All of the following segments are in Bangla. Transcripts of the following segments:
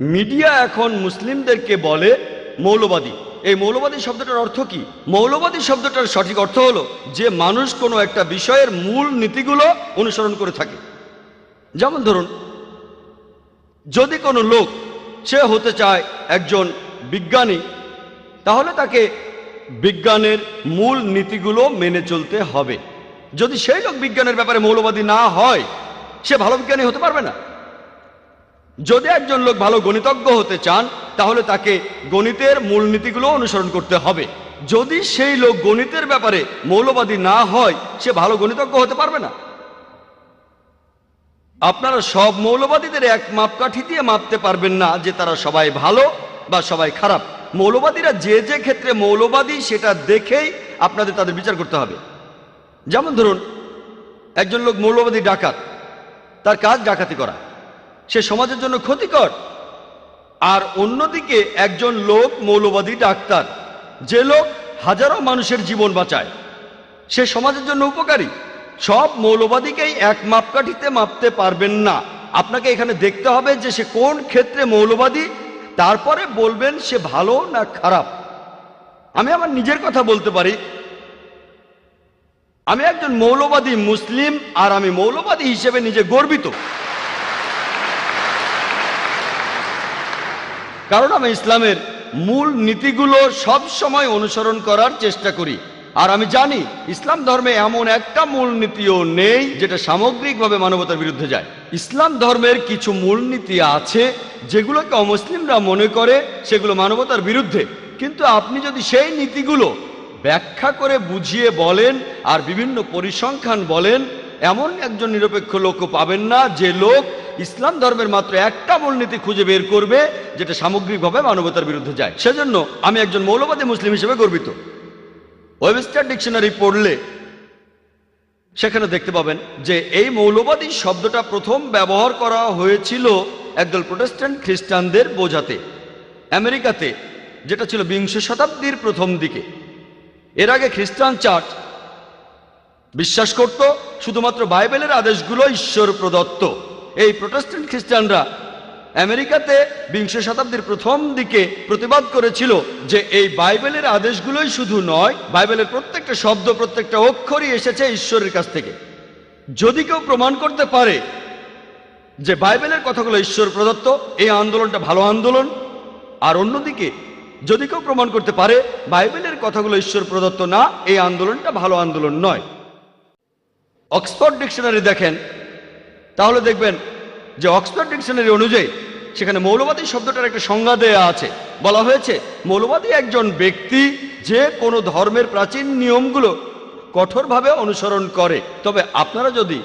মিডিয়া এখন মুসলিমদেরকে বলে মৌলবাদী। এই মৌলবাদী শব্দটার অর্থ কি? মৌলবাদী শব্দটার সঠিক অর্থ হলো যে মানুষ কোনো একটা বিষয়ের মূল নীতিগুলো অনুসরণ করে থাকে। যেমন ধরুন, যদি কোনো লোক, সে হতে চায় একজন বিজ্ঞানী, তাহলে তাকে বিজ্ঞানের মূল নীতিগুলো মেনে চলতে হবে। যদি সেই লোক বিজ্ঞানের ব্যাপারে মৌলবাদী না হয়, সে ভালো বিজ্ঞানী হতে পারবে না। যদি একজন লোক ভালো গণিতজ্ঞ হতে চান, তাহলে তাকে গণিতের মূলনীতিগুলো অনুসরণ করতে হবে। যদি সেই লোক গণিতের ব্যাপারে মৌলবাদী না হয়, সে ভালো গণিতজ্ঞ হতে পারবে না। আপনারা সব মৌলবাদীদের এক মাপকাঠি দিয়ে মাপতে পারবেন না যে তারা সবাই ভালো বা সবাই খারাপ। মৌলবাদীরা যে যে ক্ষেত্রে মৌলবাদী, সেটা দেখেই আপনাদের তাদের বিচার করতে হবে। যেমন ধরুন, একজন লোক মৌলবাদী ডাকাত, তার কাজ ডাকাতি করা। সে সমাজের জন্য ক্ষতিকর। আর অন্যদিকে একজন লোক মৌলবাদী ডাক্তার, যে লোক হাজারো মানুষের জীবন বাঁচায়। সে সমাজের জন্য উপকারী। সব মৌলবাদীকেই এক মাপকাঠিতে মাপতে পারবেন না। আপনাকে এখানে দেখতে হবে যে সে কোন ক্ষেত্রে মৌলবাদী, তারপরে বলবেন সে ভালো না খারাপ। আমি আমার নিজের কথা বলতে পারি। আমি একজন মৌলবাদী মুসলিম আর আমি মৌলবাদী হিসেবে নিজে গর্বিত। কারণ আমি ইসলামের মূল নীতিগুলো সব সময় অনুসরণ করার চেষ্টা করি। আর আমি জানি, ইসলাম ধর্মে এমন একটা মূল নীতিও নেই যেটা সামগ্রিকভাবে মানবতার বিরুদ্ধে যায়। ইসলাম ধর্মের কিছু মূলনীতি আছে যেগুলোকে অমুসলিমরা মনে করে সেগুলো মানবতার বিরুদ্ধে। কিন্তু আপনি যদি সেই নীতিগুলো ব্যাখ্যা করে বুঝিয়ে বলেন আর বিভিন্ন পরিসংখ্যান বলেন, এমন একজন নিরপেক্ষ লোকও পাবেন না যে লোক ইসলাম ধর্মের মাত্র একটা মূলনীতি খুঁজে বের করবে, যেটা সামগ্রিকভাবে মানবতার বিরুদ্ধে যায়। সেজন্য আমি একজন মৌলবাদী মুসলিম হিসেবে গর্বিত। ওয়েবস্টার ডিকশনারি পড়লে সেখানে দেখতে পাবেন যে এই মৌলবাদী শব্দটা প্রথম ব্যবহার করা হয়েছিল একদল প্রোটেস্ট্যান্ট খ্রিস্টানদের বোঝাতে, আমেরিকাতে, যেটা ছিল বিংশ শতাব্দীর প্রথম দিকে। এর আগে খ্রিস্টান চার্চ বিশ্বাস করত, শুধুমাত্র বাইবেলের আদেশগুলো ঈশ্বর প্রদত্ত। এই প্রোটেস্ট্যান্ট খ্রিস্টানরা আমেরিকাতে বিংশ শতাব্দীর প্রথম দিকে প্রতিবাদ করেছিল যে এই বাইবেলের আদেশগুলোই শুধু নয়, বাইবেলের প্রত্যেকটা শব্দ, প্রত্যেকটা অক্ষরই এসেছে ঈশ্বরের কাছ থেকে। যদি কেউ প্রমাণ করতে পারে যে বাইবেলের কথাগুলো ঈশ্বর প্রদত্ত, এই আন্দোলনটা ভালো আন্দোলন। আর অন্যদিকে, যদি কেউ প্রমাণ করতে পারে বাইবেলের কথাগুলো ঈশ্বর প্রদত্ত না, এই আন্দোলনটা ভালো আন্দোলন নয়। অক্সফোর্ড ডিকশনারি দেখেন তাহলে দেখবেন যে অক্সফোর্ড ডিকশনারি অনুযায়ী সেখানে মৌলবাদী শব্দটার একটা সংজ্ঞা দেয়া আছে। বলা হয়েছে, মৌলবাদী একজন ব্যক্তি যে কোনো ধর্মের প্রাচীন নিয়মগুলো কঠোরভাবে অনুসরণ করে। তবে আপনারা যদি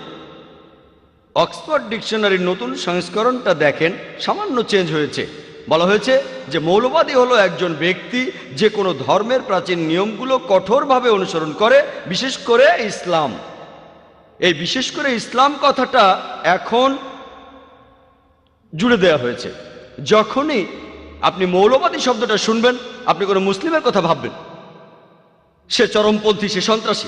অক্সফোর্ড ডিকশনারির নতুন সংস্করণটা দেখেন, সামান্য চেঞ্জ হয়েছে। বলা হয়েছে যে মৌলবাদী হলো একজন ব্যক্তি যে কোনো ধর্মের প্রাচীন নিয়মগুলো কঠোরভাবে অনুসরণ করে, বিশেষ করে ইসলাম। এই বিশেষ করে ইসলাম কথাটা এখন জুড়ে দেয়া হয়েছে। যখনই আপনি মৌলবাদী শব্দটা শুনবেন, আপনি কোনো মুসলিমের কথা ভাববেন। সে চরমপন্থী, সে সন্ত্রাসী।